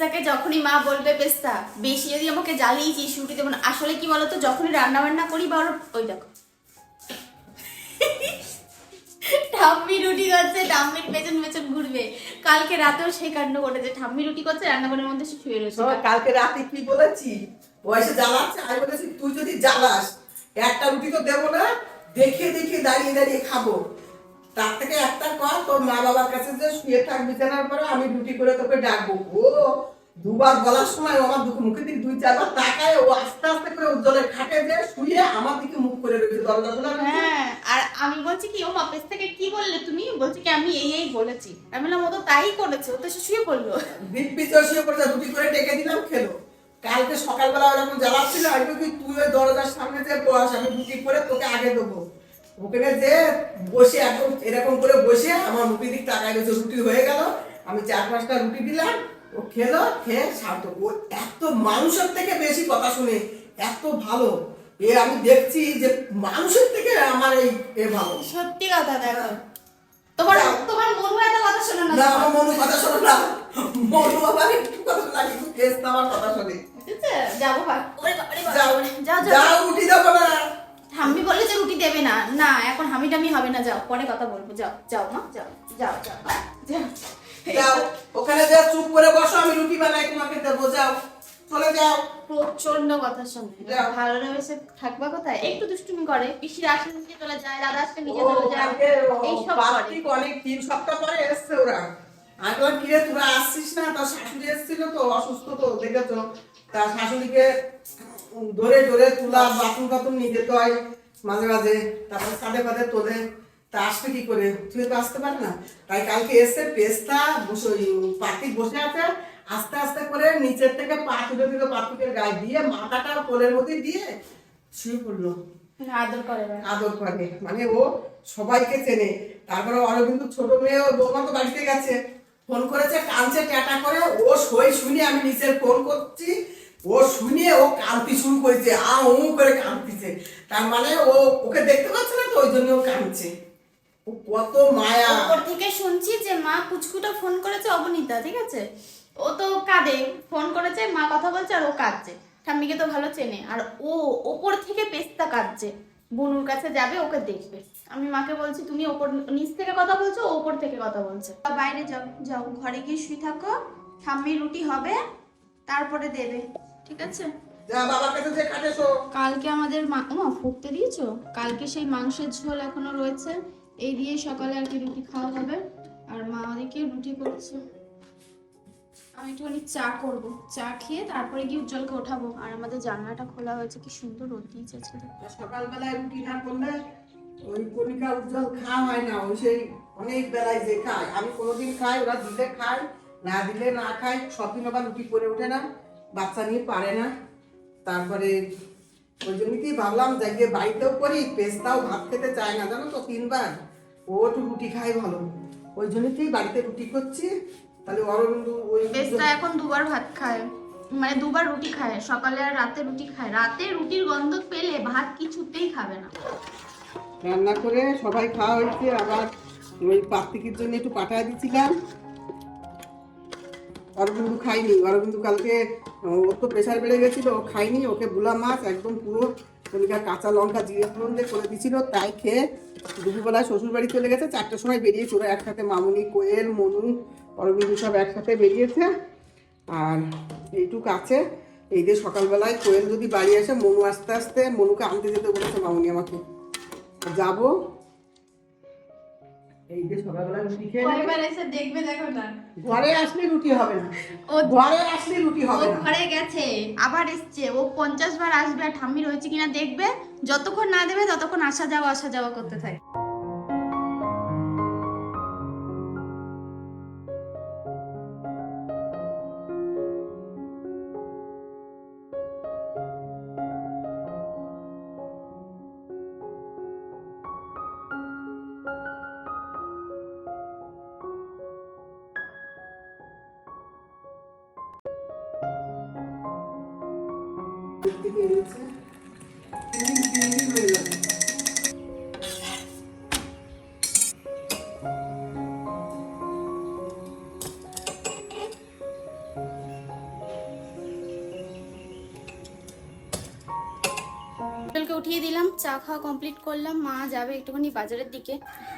পেস্তাকে যখনই মা বলবে পেস্তা বেশি যদি আমাকে জ্বালিয়েছিস রুটি দেবো আসলে কি বলতো? যখনই রান্না বান্না করি বা ওই দেখো। ঠাম্মি রুটি করছে ঠাম্মির পেছন পেছন ঘুরবে। কালকে রাতেও সেই কাণ্ড ঠাম্মি রুটি করছে রান্নাঘরের মধ্যে সে শুয়ে রয়েছে। কালকে রাতে কি বলেছি? বয়সে জ্বালাচ্ছে আমি বলেছি, তুই যদি জ্বালাস, একটা রুটি তো দেবো না, দেখে দেখে দাঁড়িয়ে দাঁড়িয়ে খাব। তার থেকে একটা কর, তোর মা বাবার কাছে যে শুয়ে থাক বিছানার পরে আমি রুটি করে তোকে ডাকবো। ও দুবার বলার সময় আমার দুঃখ মুখের দিকে দুই চারবার তাকায় ও আস্তে আস্তে করে উজ্জ্বলের খাটে যে শুয়ে আমার দিকে মুখ করে রয়েছে দরজা খোলা। হ্যাঁ আর আমি বলছি কি ও মা পেস্তাকে কি বললে তুমি? বলছি কি আমি এই এই বলেছি। আমি বললাম ও তো তাই করেছে ও তো সে শুয়ে পড়ল। দিব্যি তো শুয়ে পড়েছে রুটি করে ডেকে দিলাম খেলো। কালকে সকালবেলা ওরকম জ্বালাচ্ছিল আমি কি তুই ওই দরজার সামনে যে বস আমি রুটি করে তোকে আগে দেবো। ওখানে যে বসে একদম এরকম করে বসে আমার রুটি দিক তাকায় গেছে রুটি হয়ে গেল। আমি চার পাঁচটা রুটি দিলাম ও খেলো খেয়ে শান্ত ও এত মানুষের থেকে বেশি কথা শুনে এত ভালো। এ আমি দেখছি যে মানুষের থেকে আমার এই এ ভালো। সত্যি কথা দেখো। তোমার। তোমার মনু এত কথা শোনো না না আমার মনু কথা শোনো না। মনু আবার একটু কথা শোনা কিন্তু কেস আমার কথা শোনে? যাব ভাই ওরে বাবারে যাও যাও যাও। যাও রুটি দেবো না। হাম্মি বললে যে রুটি দেবে না। না এখন হামি টামি হবে না যাও। পরে কথা বলব। যাও যাও মা যাও যাও যাও। যাও। যাও ওখানে যা চুপ করে বসো আমি রুটি বানাই তোমাকে দেবো যাও। চলে যাও। প্রচণ্ড কথা শোনে। ভালো থাকবা কোথায়? একটু দুষ্টুমি করে। পিসির আসলে নিচে চলে যায় দাদা আসলে নিচে চলে যায়। এইসব পাঁচ করে। অনেক তিন সপ্তাহ পরে এসছে ওরা। আমি বললাম কিরে তোরা আসছিস না? তার শাশুড়ি এসেছিল তো অসুস্থ তো দেখেছ? তার শাশুড়িকে ধরে ধরে তুলা বাথরুম টাথরুম নিয়ে যেতে হয় মাঝে মাঝে। তারপর সাদে ফাদে তোলে। তা আসবে কি করে? তুই তো আসতে পারে না। তাই কালকে এসে পেস্তা বসে পাতিক বসে আছে আস্তে আস্তে করে নিচের থেকে পা তুলে দিল পাতিকের গায়ে দিয়ে মাথাটা কোলের মধ্যে দিয়ে শুয়ে পড়ল। আদর করে আদর করে। মানে ও সবাইকে চেনে। তারপরে অরবিন্দু ছোট মেয়ে ওর বৌমা তো বাড়িতে গেছে। ফোন করেছে কাঁদছে ট্যাটা করে। ও সই শুনে আমি নিচের ফোন করছি। ও শুনে ও কাঁদতে শুরু করেছে আ উ করে কাঁদতেছে। তার মানে ও ওকে দেখতে পাচ্ছে না তো ওই জন্য ও কাঁদছে। কত মায়া। ওপর থেকে শুনছি যে মা পুচকুটা ফোন করেছে অবনীতা ঠিক আছে? ও তো কাঁদে ফোন করেছে মা কথা বলছে আর ও কাঁদছে। ঠাম্মিকে তো ভালো চেনে। আর ও ওপর থেকে পেস্তা কাঁদছে। বনুর কাছে যাবে ওকে দেখবে। আমি মাকে বলছি তুমি ওপর নিচ থেকে কথা বলছো ও ওপর থেকে কথা বলছে। বাইরে যাও যাও ঘরে গিয়ে শুয়ে থাকো। ঠাম্মি রুটি হবে তারপরে দেবে ঠিক আছে? কালকে আমাদের মা ও মা ফুটতে দিয়েছ? কালকে সেই মাংসের ঝোল এখনও রয়েছে। এই দিয়ে সকালে আর কি রুটি খাওয়া হবে আর মা ওদিকে রুটি করছে। আমি একটুখানি চা করব। চা খেয়ে তারপরে গিয়ে উজ্জ্বলকে ওঠাবো। আর আমাদের জানলাটা খোলা হয়েছে। কি সুন্দর রোদ দিয়েছে সকালবেলায় রুটি না করলে ওই কণিকা উজ্জ্বল খাওয়া হয় না। ওই সেই অনেক বেলায় যে খায়। আমি কোনোদিন খাই, ওরা দিলে খায়, না দিলে না খায়। সবদিন আবার রুটি করে ওঠে না। বাচ্চা নিয়ে পারে না। তারপরে ওই জন্যই ভাবলাম যে গিয়ে বাড়িতেও করি। পেস্তাও ভাত খেতে চায় না। জানো তো, তিনবার। ও একটু রুটি খায় ভালো। ওই জন্যই বাড়িতে রুটি করছি। তাহলে অরবিন্দু ওই পেস্তা এখন দুবার ভাত খায়। মানে দুবার রুটি খায়। সকালে আর রাতে রুটি খায়। রাতে রুটির গন্ধ পেলে ভাত কিছুতেই খাবে না। রান্না করে সবাই খাওয়া হয়েছে। আবার ওই পাত্রিকের জন্য একটু পাঠায় দিচ্ছিলাম অরবিন্দু খাইনি অরবিন্দু কালকে ওর তো প্রেশার বেড়ে গেছিল। ও খাইনি ওকে বুলা মাছ একদম পুরো কলিকা কাঁচা লঙ্কা জিরে ফোড়ন দিয়ে করে দিয়েছিল, তাই খেয়ে দুপুরবেলায় শ্বশুর বাড়ি চলে গেছে। চারটার সময় বেরিয়েছে ওরা একসাথে মামুনি, কোয়েল, মনু, অরবিন্দু সব একসাথে বেরিয়েছে। আর এইটুক আছে। এই যে সকালবেলায় কোয়েল যদি বাড়ি আসে, মনু আস্তে আস্তে মনুকে আনতে যেতে বলেছে মামুনি আমাকে। যাব এই যে সকালবেলা রুটি খেয়ে পরিবার এসে দেখবে দেখো না। ঘরে আসলে রুটি হবে না। ও ঘরে আসলে রুটি হবে না। ঘরে গেছে আবার এসছে। ও পঞ্চাশ বার আসবে আর ঠাম্মি রয়েছে কিনা দেখবে। যতক্ষণ না দেবে ততক্ষণ আসা যাওয়া আসা যাওয়া করতে থাকে। উঠিয়ে দিলাম, চা খাওয়া কমপ্লিট করলাম, মা যাবে একটুখানি বাজারের দিকে।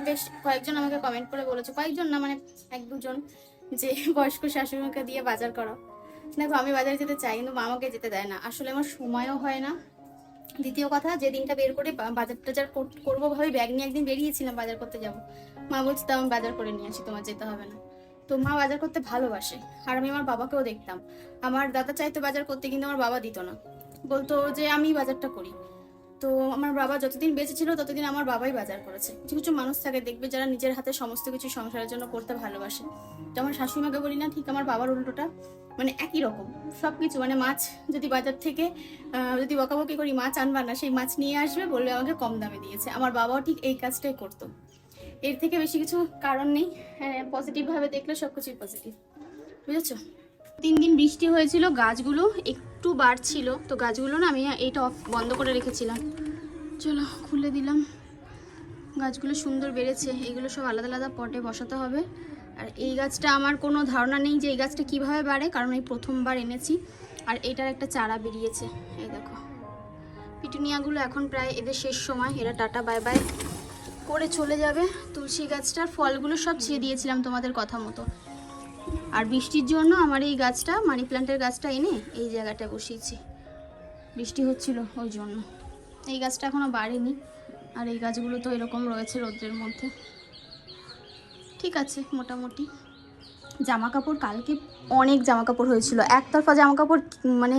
বেশ কয়েকজন আমাকে কমেন্ট করে বলেছে, কয়েকজন না মানে এক দুজন, যে বয়স্ক শাশুড়িমাকে দিয়ে বাজার করা দেখো, আমি বাজারে যেতে চাই, কিন্তু মামাকে যেতে দেয় না। আসলে আমার সময়ও হয় না। দ্বিতীয় কথা, যে দিনটা বের করে বাজার টাজার কর- করব ভাবে, ব্যাগ নিয়ে একদিন বেরিয়েছিলাম বাজার করতে যাব। মা বলছে তো আমি বাজার করে নিয়ে আসি, তোমার যেতে হবে না। তো মা বাজার করতে ভালোবাসে, আর আমি আমার বাবাকেও দেখতাম। আমার দাদা চাইতো বাজার করতে, কিন্তু আমার বাবা দিত না। বলতো যে আমি বাজারটা করি। তো আমার বাবা যতদিন বেঁচে ছিল, ততদিন আমার বাবাই বাজার করেছে। কিছু কিছু মানুষ থাকে, দেখবে যারা নিজের হাতে সমস্ত কিছু সংসারের জন্য করতে ভালোবাসে। তো আমার শাশুড়িমাকে বলি না, ঠিক আমার বাবার উল্টোটা মানে একই রকম। সব কিছু মানে মাছ যদি বাজার থেকে যদি বকাবকি করি, মাছ আনবা না, সেই মাছ নিয়ে আসবে বললে আমাকে কম দামে দিয়েছে। আমার বাবাও ঠিক এই কাজটাই করতো। এর থেকে বেশি কিছু কারণ নেই। পজিটিভভাবে দেখলে সব কিছুই পজিটিভ বুঝেছ? তিন দিন বৃষ্টি হয়েছিল, গাছগুলো একটু বাড়ছিল। তো গাছগুলো না আমি এইটা অফ বন্ধ করে রেখেছিলাম। চলো, খুলে দিলাম। গাছগুলো সুন্দর বেড়েছে, এগুলো সব আলাদা আলাদা পটে বসাতে হবে। আর এই গাছটা আমার কোনো ধারণা নেই যে এই গাছটা কীভাবে বাড়ে, কারণ এই প্রথমবার এনেছি। আর এটার একটা চারা বেরিয়েছে, এই দেখো। পিটুনিয়াগুলো এখন প্রায় এদের শেষ সময়, এরা টাটা, বাই বাই করে চলে যাবে। তুলসী গাছটার ফলগুলো সব ছিঁড়ে দিয়েছিলাম তোমাদের কথা মতো। আর বৃষ্টির জন্য আমার এই গাছটা, মানি প্ল্যান্টের গাছটা এনে এই জায়গাটায় বসিয়েছি। বৃষ্টি হচ্ছিল ওই জন্য। এই গাছটা এখনও বাড়েনি। আর এই গাছগুলো তো এরকম রয়েছে রোদ্রের মধ্যে। ঠিক আছে, মোটামুটি। জামা কাপড় কালকে অনেক জামা কাপড় হয়েছিল। একতরফা জামা কাপড় মানে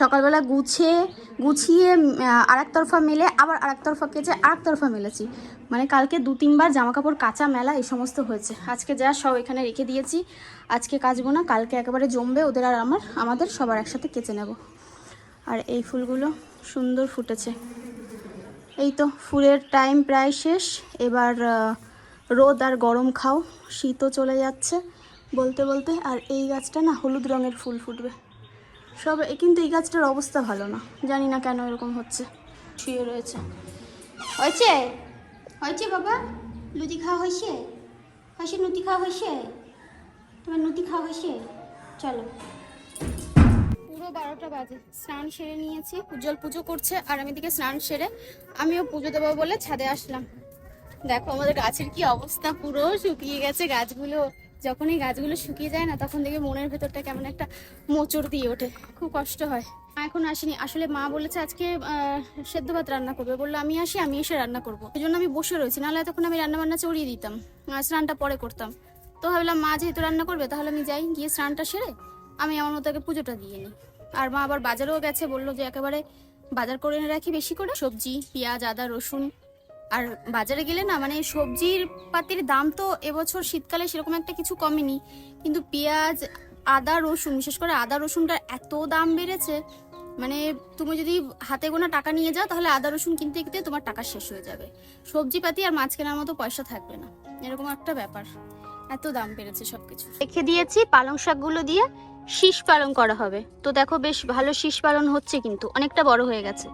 সকালবেলা গুছিয়ে গুছিয়ে আর তরফা মেলে, আবার আর তরফা কেচে আর তরফা মেলেছি। মানে কালকে দু তিনবার জামা কাপড় কাঁচা মেলা, এই সমস্ত হয়েছে। আজকে যা সব এখানে রেখে দিয়েছি। আজকে কাচবো না, কালকে একেবারে জমবে, ওদের আর আমার, আমাদের সবার একসাথে কেচে নেব। আর এই ফুলগুলো সুন্দর ফুটেছে। এই তো ফুলের টাইম প্রায় শেষ। এবার রোদ আর গরম খাও, শীতও চলে যাচ্ছে। বলতে বলতে আর এই গাছটা না হলুদ রঙের ফুল ফুটবে। সব কিন্তু এই গাছটার অবস্থা ভালো না। জানি না কেন এরকম হচ্ছে। শুয়ে রয়েছে। হয়েছে? হয়েছে বাবা? লুচি খাওয়া হয়েছে? হয়েছে নুতি খাওয়া হয়েছে? তোমার নুতি খাওয়া হয়েছে? চলো। পুরো বারোটা বাজে। স্নান সেরে নিয়েছি। উজ্জ্বল পুজো করছে আর আমি দিকে স্নান সেরে আমিও পুজো দেবো বলে ছাদে আসলাম। দেখো আমাদের গাছের কি অবস্থা। পুরো শুকিয়ে গেছে গাছগুলো। যখন এই গাছগুলো শুকিয়ে যায় না, তখন দেখবে মনের ভেতরটা কেমন একটা মোচড় দিয়ে ওঠে। খুব কষ্ট হয়। মা এখন আসেনি। আসলে মা বলেছে আজকে সেদ্ধ ভাত রান্না করবে। বলল, আমি আসি, আমি এসে রান্না করব। এই জন্য আমি বসে রয়েছি। নাহলে তখন আমি রান্না বান্না চড়িয়ে দিতাম স্নানটা পরে করতাম। তো ভাবলাম, মা যেহেতু রান্না করবে, তাহলে আমি যাই, গিয়ে স্নানটা সেরে আমি আমার মতো পুজোটা দিয়ে নিই। আর মা আবার বাজারেও গেছে। বলল যে, একেবারে বাজার করে রাখি বেশি করে। সবজি, পেঁয়াজ, আদা, রসুন আর বাজারে গেলে না মানে সবজির পাতির দাম তো এবছর শীতকালে সেরকম একটা কিছু কমেনি। কিন্তু পেঁয়াজ, আদা, রসুন, বিশেষ করে আদা, রসুনটার এত দাম বেড়েছে মানে তুমি যদি হাতে গোনা টাকা নিয়ে যাও, তাহলে আদা, রসুন কিনতে কিনতে তোমার টাকা শেষ হয়ে যাবে। সবজি পাতি আর মাছ কেনার মতো পয়সা থাকবে না। এরকম একটা ব্যাপার। এত দাম বেড়েছে সবকিছু রেখে দিয়েছি, পালং শাকগুলো দিয়ে শীষ পালন করা হবে। তো দেখো বেশ ভালো শীষ পালন হচ্ছে কিন্তু, অনেকটা বড় হয়ে গেছে।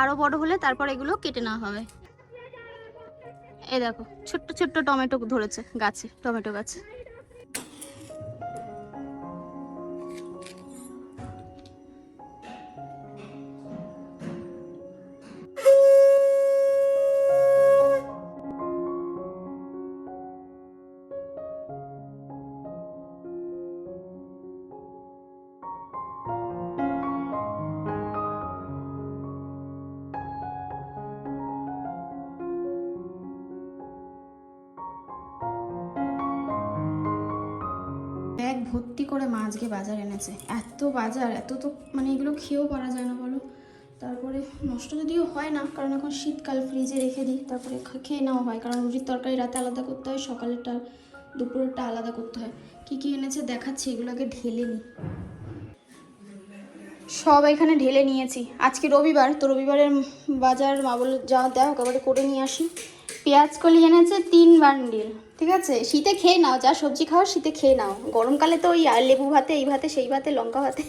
আরও বড় হলে তারপর এগুলো কেটে নেওয়া হবে। এই দেখো ছোট্ট ছোট্ট টমেটো ধরেছে গাছে টমেটো গাছে। মা আজকে বাজার এনেছে। এত বাজার, এত তো মানে এগুলো খেয়েও পারা যায় না বলো। তারপরে নষ্ট যদিও হয় না, কারণ এখন শীতকাল ফ্রিজে রেখে দিই, তারপরে খেয়ে নেওয়া হয়। কারণ রুটির তরকারি রাতে আলাদা করতে হয়, সকালেরটা দুপুরেরটা আলাদা করতে হয়। কী কী এনেছে দেখাচ্ছি এগুলোকে ঢেলে নিই। সব এখানে ঢেলে নিয়েছি। আজকে রবিবার তো রবিবারের বাজার মা বলে যা দেও একেবারে করে নিয়ে আসি। পেঁয়াজ কলি এনেছে তিন বান্ডিল ঠিক আছে? শীতে খেয়ে নাও যা সবজি খাও শীতে খেয়ে নাও। গরমকালে তো ওই আর লেবু ভাতে এই ভাতে সেই ভাতে লঙ্কা ভাতে।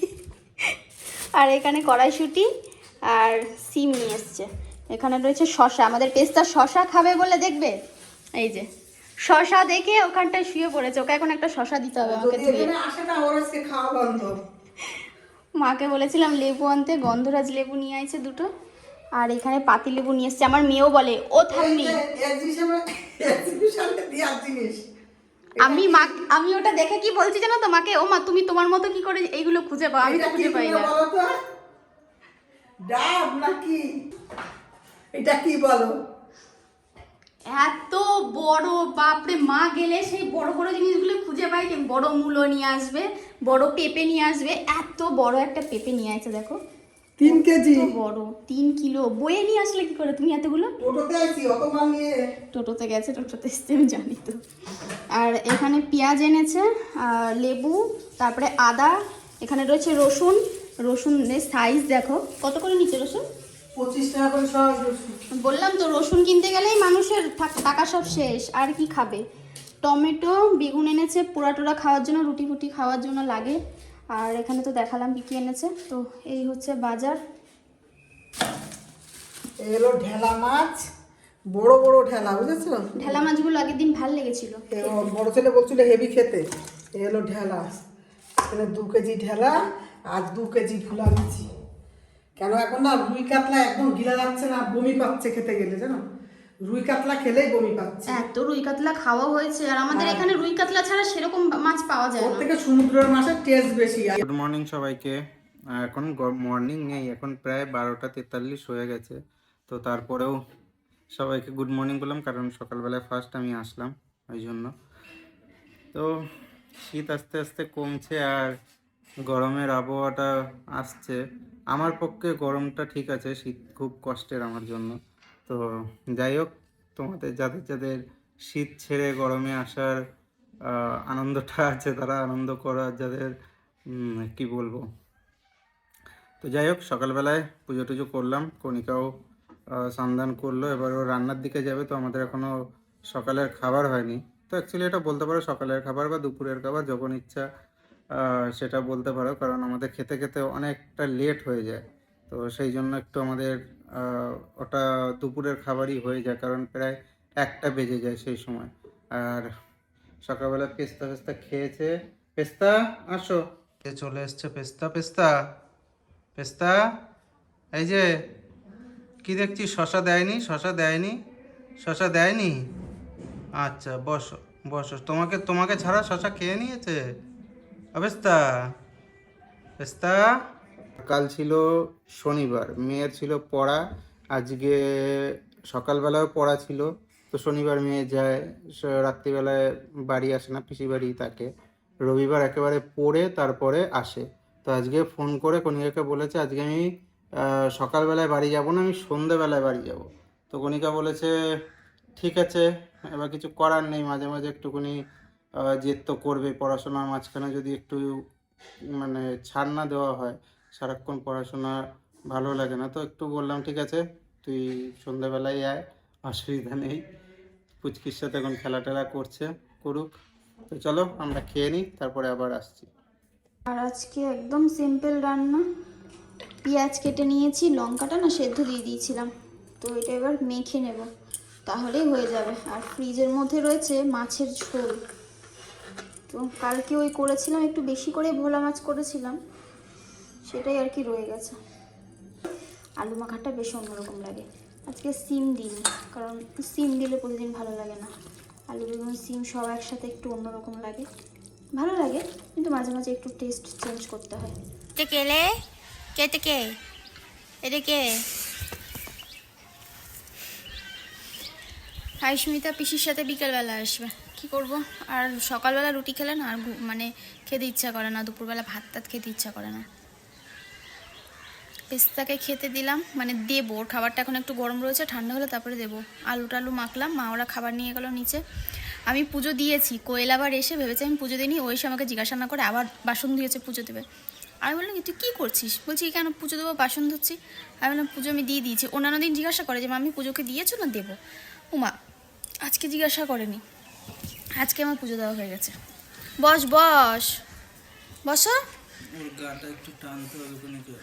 আর এখানে কড়াইশুঁটি আর সিম নিয়ে এসছে। এখানে রয়েছে শশা আমাদের পেস্তা শশা খাবে বলে দেখবে? এই যে শশা দেখে ওখানটায় শুয়ে পড়েছে। ওকে এখন একটা শশা দিতে হবে আমাকে মাকে বলেছিলাম লেবু আনতে গন্ধরাজ লেবু নিয়ে আইছে দুটো। আর এখানে পাতি লেবু নিয়ে এসছে। আমার মেয়েও বলে ও থাম্মি। আমি মা আমি ওটা দেখে কি বলছি জানো তোমাকে ও মা তুমি তোমার মতো কি করে এইগুলো খুঁজে পাও? আমি তো খুঁজে পাই না। ডাব নাকি? এটা কি বলো? এত বড় বাপরে মা গেলে সেই বড় বড় জিনিসগুলো খুঁজে পাই যে বড় মূলো নিয়ে আসবে বড় পেঁপে নিয়ে আসবে এত বড় একটা পেঁপে নিয়ে আসছে দেখো। তিন কেজি? বড় তিন কিলো। বয়ে নিয়ে আসলে কি করে তুমি এতগুলো? টোটোতে অত মাল নিয়ে। টোটোতে গেছে টোটোতে এসছে আমি জানি তো। আর এখানে পেঁয়াজ এনেছে আর লেবু তারপরে আদা এখানে রয়েছে রসুন। রসুনের সাইজ দেখো কত করে নিচ্ছে রসুন? পঁচিশ টাকা করে সব বললাম তো রসুন কিনতে গেলেই মানুষের টাকা সব শেষ আর কি খাবে? টমেটো বেগুন এনেছে পোড়া টোড়া খাওয়ার জন্য রুটি ফুটি খাওয়ার জন্য লাগে। আর এখানে তো দেখালাম কি কি এনেছে। তো এই হচ্ছে বাজার। এলো ঢেলা মাছ বড় বড় ঢেলা বুঝেছ? ঢেলা মাছগুলো আগের দিন ভালো লেগেছিল। বড় ছেলে বলছিল হেভি খেতে। এ এলো ঢেলা। এখানে দু কেজি ঢেলা আর দু কেজি ফুলা মিচি কেন এখন না রুই কাতলা একদম গিলা যাচ্ছে না বমি পাচ্ছে খেতে গেলে জানো? রুই কাতলা খেলেই বমি পাচ্ছে। এত রুই কাতলা খাওয়া হয়েছে আর আমাদের এখানে রুই কাতলা ছাড়া সেরকম মাছ পাওয়া যায় ওর না। থেকে সমুদ্রের মাছের টেস্ট বেশি আর গুড মর্নিং সবাইকে। এখন মর্নিং নেই এখন প্রায় বারোটা তেতাল্লিশ হয়ে গেছে। তো তারপরেও সবাইকে গুড মর্নিং বললাম কারণ সকালবেলায় ফার্স্ট আমি আসলাম ওই জন্য। তো শীত আস্তে আস্তে কমছে আর গরমের আবহাওয়াটা আসছে। আমার পক্ষে গরমটা ঠিক আছে, শীত খুব কষ্টের আমার জন্য। তো যাই হোক, তোমাদের যাদের যাদের শীত ছেড়ে গরমে আসার আনন্দটা আছে, তারা আনন্দ করার যাদের কি বলব। তো যাই হোক, সকালবেলায় পুজো টুজো করলাম, কণিকাও সন্ধান করল, এবার ও রান্নার দিকে যাবে, তো আমাদের এখনও সকালের খাবার হয়নি। তো অ্যাকচুয়ালি এটা বলতে পারো, সকালের খাবার বা দুপুরের খাবার যখন ইচ্ছা সেটা বলতে পারো, কারণ আমাদের খেতে খেতে অনেকটা লেট হয়ে যায়। তো সেই জন্য একটু আমাদের ওটা দুপুরের খাবারই হয়ে যায়, কারণ প্রায় একটা বেজে যায় সেই সময়। আর সকালবেলা পেস্তা পেস্তা খেয়েছে। পেস্তা, আসো। চলে এসছে পেস্তা। পেস্তা পেস্তা, এই যে, কি দেখছি? শশা দেয়নি? শশা দেয়নি? শশা দেয়নি? আচ্ছা বসো বসো। তোমাকে তোমাকে ছাড়া শশা খেয়ে নিয়েছে? অবেস্তা পেস্তা কাল ছিল শনিবার, মেয়ের ছিল পড়া, আজকে সকালবেলাও পড়া ছিল। তো শনিবার মেয়ে যায় রাত্রিবেলায় বাড়ি আসে না পিসি বাড়ি তাকে। রবিবার একেবারে পড়ে, তারপরে আসে। তো আজকে ফোন করে কণিকাকে বলেছে, আজকে আমি সকালবেলায় বাড়ি যাব না, আমি সন্ধ্যেবেলায় বাড়ি যাব। তো কণিকা বলেছে, ঠিক আছে, এবার কিছু করার নেই, মাঝে মাঝে একটুখানি জেদ তো করবে, পড়াশোনার মাঝখানে যদি একটু মানে ছাড় না দেওয়া হয়, সারাক্ষণ পড়াশোনা ভালো লাগে না, তো একটু বললাম, ঠিক আছে, তুই সন্ধ্যাবেলায় আয়, অসুবিধা নেই, পুচকির সাথে এখন খেলা টেলা করছে, করুক। তো চলো, আমরা খেয়ে নিই, তারপরে আবার আসছি। আর আজকে একদম সিম্পল রান্না। পেঁয়াজ কেটে নিয়েছি, লঙ্কাটা না সেদ্ধ দিয়ে দিয়েছিলাম, তো এটা এবার মেখে নেব, তাহলেই হয়ে যাবে। আর ফ্রিজের মধ্যে রয়েছে মাছের ঝোল। তো কালকে ওই করেছিলাম, একটু বেশি করে ভোলা মাছ করেছিলাম, সেটাই আর কি রয়ে গেছে। আলু মাখাটা বেশ অন্যরকম লাগে। আজকে সিম দিইনি, কারণ সিম দিলে প্রতিদিন ভালো লাগে না। আলু বেগুন সিম সব একসাথে একটু অন্যরকম লাগে। ভালো লাগে, কিন্তু মাঝে মাঝে একটু টেস্ট চেঞ্জ করতে হয়। কেলে কেটে কে এটা কে? আয়ুষ্মিতা পিসির সাথে বিকেলবেলা আসবে। কি করব? আর সকালবেলা রুটি খেলে না আর মানে খেতে ইচ্ছা করে না, দুপুরবেলা ভাত টাত খেতে ইচ্ছা করে না। পেস্তাকে খেতে দিলাম মানে দেবো, ওর খাবারটা এখন একটু গরম রয়েছে, ঠান্ডা হলে তারপরে দেবো। আলু টালু মাখলাম, মা ওরা খাবার নিয়ে গেল নিচে। আমি পুজো দিয়েছি, কোয়েল আবার এসে ভেবেছে আমি পুজো দিইনি ওই এসে আমাকে জিজ্ঞাসা না করে আবার বাসন দিয়েছে পুজো দেবে। আমি বললাম তুই কী করছিস? বলছি কেন পুজো দেবো, বাসন ধুচ্ছি? আমি বললাম, পুজো আমি দিয়ে দিয়েছি। অন্যান্য দিন জিজ্ঞাসা করে যে আমি পুজোকে দিয়েছ না দেবো? উমা আজকে জিজ্ঞাসা করেনি। আজকে আমার পুজো দেওয়া হয়ে গেছে। বস বস। বসো। ওর গাটা একটু টানতে হবে কণিকা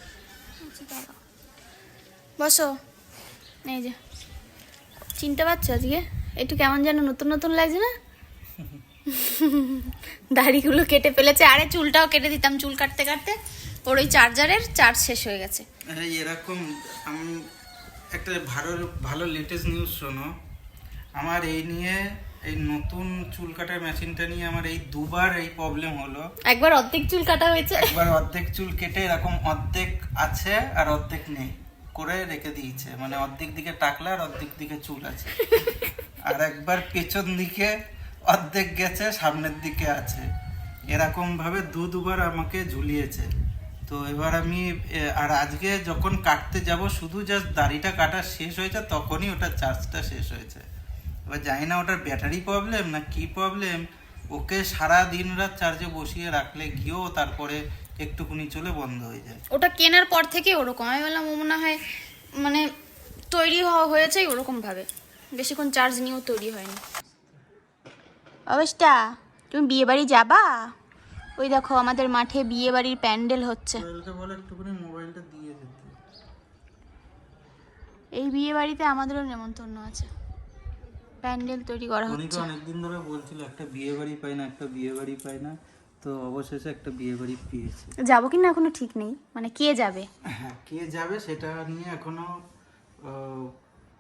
আচ্ছা, বসো। এই যে। চিনতে পারছ আজকে? একটু কেমন যেন নতুন নতুন লাগছে না? দাড়িগুলো কেটে ফেলেছে। আরে চুলটাও কেটে দিতাম চুল কাটতে কাটতে। ওর ওই চার্জারের চার্জ শেষ হয়ে গেছে। এরকম আমি একটা ভালো ভালো লেটেস্ট নিউজ শোনো। আমার এই নিয়ে এই নতুন চুল কাটার মেশিনটা নিয়ে আমার এই দুবার এই প্রবলেম হলো। একবার অর্ধেক চুল কাটা হয়েছে। একবার অর্ধেক চুল কেটে এরকম অর্ধেক আছে আর অর্ধেক নেই। করে রেখে দিয়েছে। মানে অর্ধেক দিকে টাকলা আর অর্ধেক দিকে চুল আছে। আর একবার পেছন দিকে অর্ধেক গেছে সামনের দিকে আছে। এরকম ভাবে দু দুবার আমাকে ঝুলিয়েছে। তো এবার আমি আর আজকে যখন কাটতে যাব শুধু জাস্ট দাড়িটা কাটা শেষ হয়েছে তখনই ওটার চার্জটা শেষ হয়েছে। এবার জানি না ওটার ব্যাটারি প্রবলেম না কি প্রবলেম ওকে সারা দিন রাত চার্জে বসিয়ে রাখলে গিয়েও তারপরে একটুকুনি চলে বন্ধ হয়ে যায়। ওটা কেনার পর থেকে ওরকম। আমি বললাম ও মনে হয় মানে তৈরি হওয়া হয়েছে ওরকম ভাবে। বেশিক্ষণ চার্জ নিয়েও তৈরি হয়নি। অবস্থা তুমি বিয়ে বাড়ি যাবা? ওই দেখো আমাদের মাঠে বিয়ে বাড়ির প্যান্ডেল হচ্ছে। মোবাইলটা বলে একটুখানি মোবাইলটা দিয়ে এই বিয়ে বাড়িতে আমাদেরও নেমন্তন্ন আছে। প্যান্ডেল তৈরি করা উনি তো হচ্ছে। অনেকদিন ধরে বলছিল একটা বিয়ে বাড়ি পাই না একটা বিয়ে বাড়ি পাই না তো অবশেষে একটা বিয়ে বাড়ি পেয়েছে। যাব কি না এখনও ঠিক নেই? মানে কে যাবে? হ্যাঁ কে যাবে সেটা নিয়ে এখনও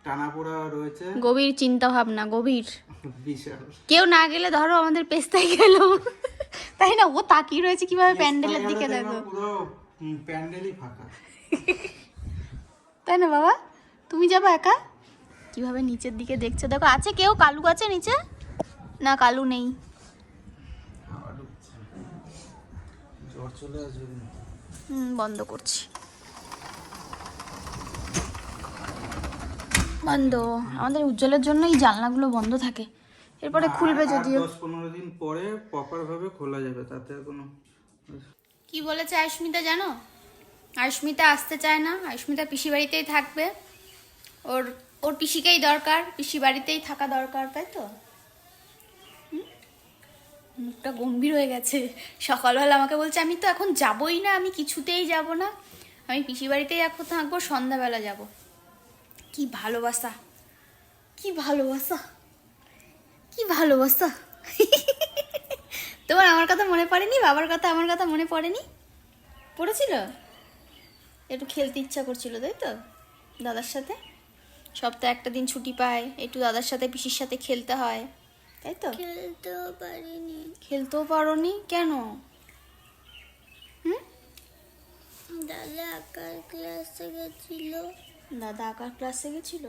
টানা পোড়া রয়েছে। গভীর চিন্তা ভাবনা গভীর। বিশাল। কেউ না গেলে ধরো আমাদের পেস্তায় গেল। তাই না? ও তাকিয়ে রয়েছে কীভাবে প্যান্ডেলের দিকে দেখো। পুরো প্যান্ডেলই ফাঁকা। তাই না বাবা? তুমি যাবে একা? কীভাবে নিচের দিকে দেখছে? দেখো আছে কেউ? কালু আছে নিচে? না কালু নেই। হুম, বন্ধ করছি। বন্ধ। আমাদের উজ্জ্বলের জন্য এই জানলাগুলো বন্ধ থাকে। এরপরে খুলবে যদিও। দশ পনেরো দিন পরে প্রপার ভাবে খোলা যাবে তাতে কোনো কি বলেছে আয়ুস্মিতা জানো? আয়ুস্মিতা আসতে চায় না। আয়ুষ্মিতা পিসি বাড়িতেই থাকবে। ওর ওর পিসিকেই দরকার, পিসি বাড়িতেই থাকা দরকার, তাই তো? মুখটা গম্ভীর হয়ে গেছে। সকালবেলা আমাকে বলছে, আমি তো এখন যাবই না, আমি কিছুতেই যাব না। আমি পিসি বাড়িতেই এখন থাকব, সন্ধ্যাবেলা যাব। কি ভালোবাসা কি ভালোবাসা কি ভালোবাসা। তোমার আমার কথা মনে পড়েনি? বাবার কথা আমার কথা মনে পড়েনি? পড়েছিল? একটু খেলতে ইচ্ছা করছিল, তাই তো? দাদার সাথে? সপ্তাহে একটা দিন ছুটি পায় একটু দাদার সাথে পিসির সাথে খেলতে হয়। তাই তো? খেলতেও পারিনি। খেলতেও পারোনি? কেন? দাদা আঁকার ক্লাসে গেছিল। দাদা আঁকার ক্লাসে গেছিল?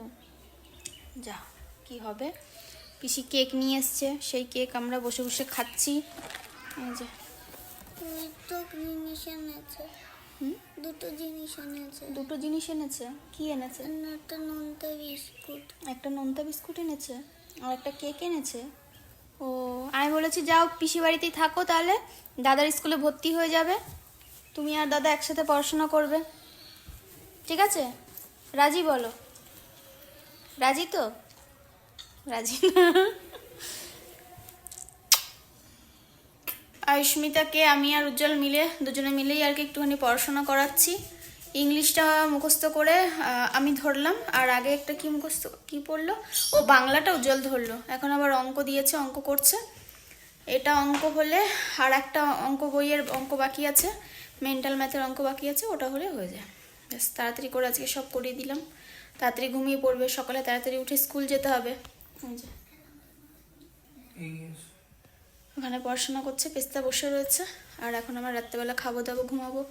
যা কি হবে? পিসি কেক নিয়ে এসছে সেই কেক আমরা বসে বসে খাচ্ছি। এই যে। তো হুম? দুটো জিনিস এনেছে। দুটো জিনিস এনেছে? কি এনেছে? একটা নোনতা বিস্কুট। একটা নোনতা বিস্কুট এনেছে? আর একটা কেক এনেছে? ও আমি বলেছি যাও পিসি বাড়িতেই থাকো তাহলে। দাদার স্কুলে ভর্তি হয়ে যাবে। তুমি আর দাদা একসাথে পড়াশোনা করবে। ঠিক আছে? রাজি বলো। রাজি তো? রাজি না। আয়ুষ্মিতাকে আমি আর উজ্জ্বল মিলে, দুজনে মিলেই আর কি একটুখানি পড়াশোনা করাচ্ছি। ইংলিশটা মুখস্থ করে আমি ধরলাম, আর আগে একটা কি মুখস্থ, কি পড়ল? ও, বাংলাটা উজ্জ্বল ধরলো। এখন আবার অঙ্ক দিয়েছে, অঙ্ক করছে। এটা অঙ্ক হলে আর একটা অঙ্ক বইয়ের অঙ্ক বাকি আছে, মেন্টাল ম্যাথের অঙ্ক বাকি আছে, ওটা হলে হয়ে যায়। ব্যাস, তাড়াতাড়ি করে আজকে সব করিয়ে দিলাম। তাড়াতাড়ি ঘুমিয়ে পড়বে, সকালে তাড়াতাড়ি উঠে স্কুল যেতে হবে। এই যে। ওখানে পড়াশোনা করছে, পেস্তা বসে রয়েছে। আর এখন আমার রাত্রেবেলা খাব দাবো ঘুমাবো।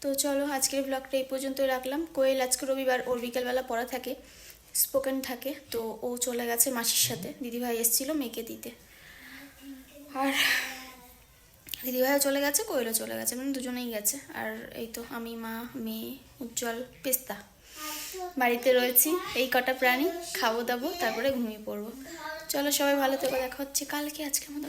তো চলো, আজকের ব্লগটা এই পর্যন্তই রাখলাম। কোয়েল আজকে রবিবার, ওর বিকেলবেলা পড়া থাকে স্পোকেন থাকে। তো ও চলে গেছে মাসির সাথে। দিদিভাই এসেছিল মেয়েকে দিতে। আর দিদিভাইও চলে গেছে, কোয়েলও চলে গেছে। মানে দুজনেই গেছে। আর এই তো আমি, মা, মেয়ে, উজ্জ্বল, পেস্তা। বাড়িতে রয়েছি, এই কটা প্রাণী, খাব দাবো, তারপরে ঘুমিয়ে পড়ব। চলো সবাই ভালো থেকো, দেখা হচ্ছে কালকে। আজকে মতো